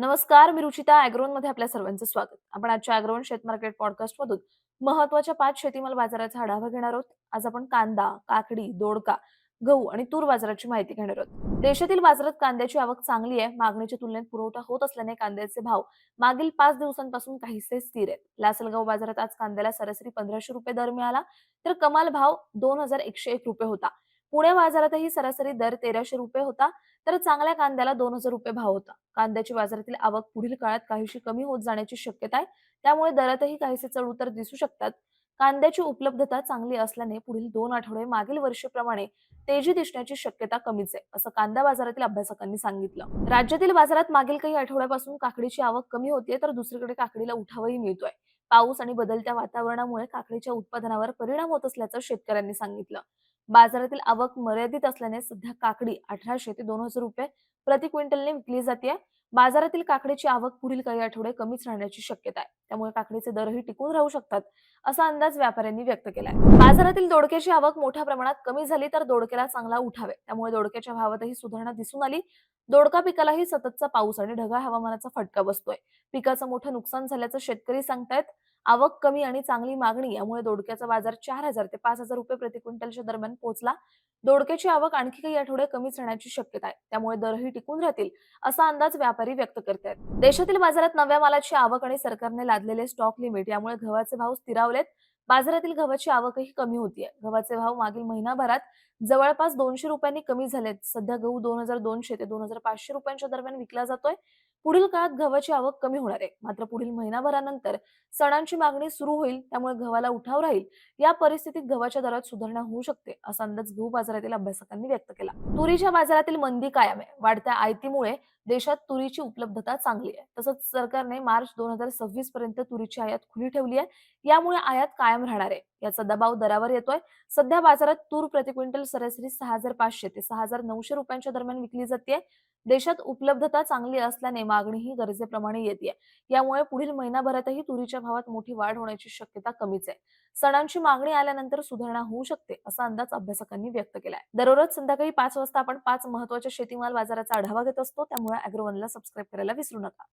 नमस्कार मी रुचिता अॅग्रोनमध्ये आपल्या सर्वांचं स्वागत. आपण आजच्या अॅग्रोन शेत मार्केट पॉडकास्ट मधून महत्त्वाच्या पाच शेतीमाल बाजाराचा आढावा घेणार आहोत. आज आपण कांदा काकडी दोडका गहू आणि तूर बाजाराची माहिती घेणार आहोत. देशातील बाजारात कांद्याची आवक चांगली आहे. मागणीच्या तुलनेत पुरवठा होत असल्याने कांद्याचे भाव मागील पाच दिवसांपासून काहीसे स्थिर आहेत. लासलगाव बाजारात आज कांद्याला सरासरी पंधराशे रुपये दर मिळाला तर कमाल भाव दोन हजार एकशे एक रुपये होता. पुणे बाजारातही सरासरी दर तेराशे रुपये होता तर चांगल्या कांद्याला दोन हजार रुपये भाव होता. कांद्याची बाजारातील आवक पुढील काळात काहीशी कमी होत जाण्याची शक्यता आहे त्यामुळे दरातही काहीसे चढउतार दिसू शकतात. कांद्याची उपलब्धता चांगली असल्याने पुढील दोन आठवडे मागील वर्षीप्रमाणे तेजी दिसण्याची शक्यता कमीच आहे असं कांदा बाजारातील अभ्यासकांनी सांगितलं. राज्यातील बाजारात मागील काही आठवड्यापासून काकडीची आवक कमी होतीये तर दुसरीकडे काकडीला उठावही मिळतोय. पाऊस आणि बदलत्या वातावरणामुळे काकडीच्या उत्पादनावर परिणाम होत असल्याचं शेतकऱ्यांनी सांगितलं. बाजारातील आवक मर्यादित असल्याने सध्या काकडी अठराशे ते दोन हजार रुपये प्रति क्विंटलने विकली जाते बाजारातील काकडीची आवक पुढील काही आठवडे कमीच राहण्याची शक्यता आहे. त्यामुळे काकडीचे दरही टिकून राहू शकतात असा अंदाज व्यापाऱ्यांनी व्यक्त केलाय. बाजारातील दोडक्याची आवक मोठ्या प्रमाणात कमी झाली तर दोडक्याला चांगला उठावे. त्यामुळे दोडक्याच्या भावातही सुधारणा दिसून आली. दोडका पिकालाही सततचा पाऊस आणि ढगाळ हवामानाचा फटका बसतोय. पिकाचं मोठं नुकसान झाल्याचं शेतकरी सांगतायत. आवक कमी आणि चांगली मागणी यामुळे दोडक्याचा बाजार चार हजार ते पाच हजार रुपये प्रति क्विंटलच्या दरम्यान पोहोचला. दोडक्याची आवक आणखी काही आठवडे कमीच राहण्याची शक्यता आहे. त्यामुळे दरही टिकून राहतील असा अंदाज व्यापारी व्यक्त करतायत. देशातील बाजारात नव्या मालाची आवक आणि सरकारने लादलेले स्टॉक लिमिट यामुळे गव्हाचे भाव स्थिरावलेत. बाजारातील गव्हाची आवकही कमी होतीये. गव्हाचे भाव मागील महिनाभरात जवळपास दोनशे रुपयांनी कमी झालेत. सध्या गहू दोन हजार दोनशे ते दोन हजार पाचशे रुपयांच्या दरम्यान विकला जातोय. पुढील काळात गव्हाची आवक कमी होणार आहे. मात्र पुढील महिनाभरानंतर सणांची मागणी सुरू होईल त्यामुळे गव्हाला उठाव राहील. या परिस्थितीत गव्हाच्या दरात सुधारणा होऊ शकते असा अंदाज गहू बाजारातील अभ्यासकांनी व्यक्त केला. तुरीच्या बाजारातील मंदी कायम आहे. वाढत्या आयतीमुळे देशात तुरीची उपलब्धता चांगली आहे. तसंच सरकारने मार्च दोन हजार सव्वीस पर्यंत तुरीची आयात खुली ठेवली आहे. यामुळे आयात कायम राहणार आहे. याचा दबाव दरावर येतोय. सध्या बाजारात तूर प्रति क्विंटल सरासरी सहा हजार पाचशे ते सहा हजार नऊशे रुपयांच्या दरम्यान विकली जाते. देशात उपलब्धता चांगली असल्याने मागणीही गरजेप्रमाणे येते. यामुळे पुढील महिनाभरातही तुरीच्या भावात मोठी वाढ होण्याची शक्यता कमीच आहे. सणांची मागणी आल्यानंतर सुधारणा होऊ शकते असा अंदाज अभ्यासकांनी व्यक्त केलाय. दररोज संध्याकाळी पाच वाजता आपण पाच महत्त्वाच्या शेतीमाल बाजाराचा आढावा घेत असतो. त्यामुळे अॅग्रोवनला सबस्क्राईब करायला विसरू नका.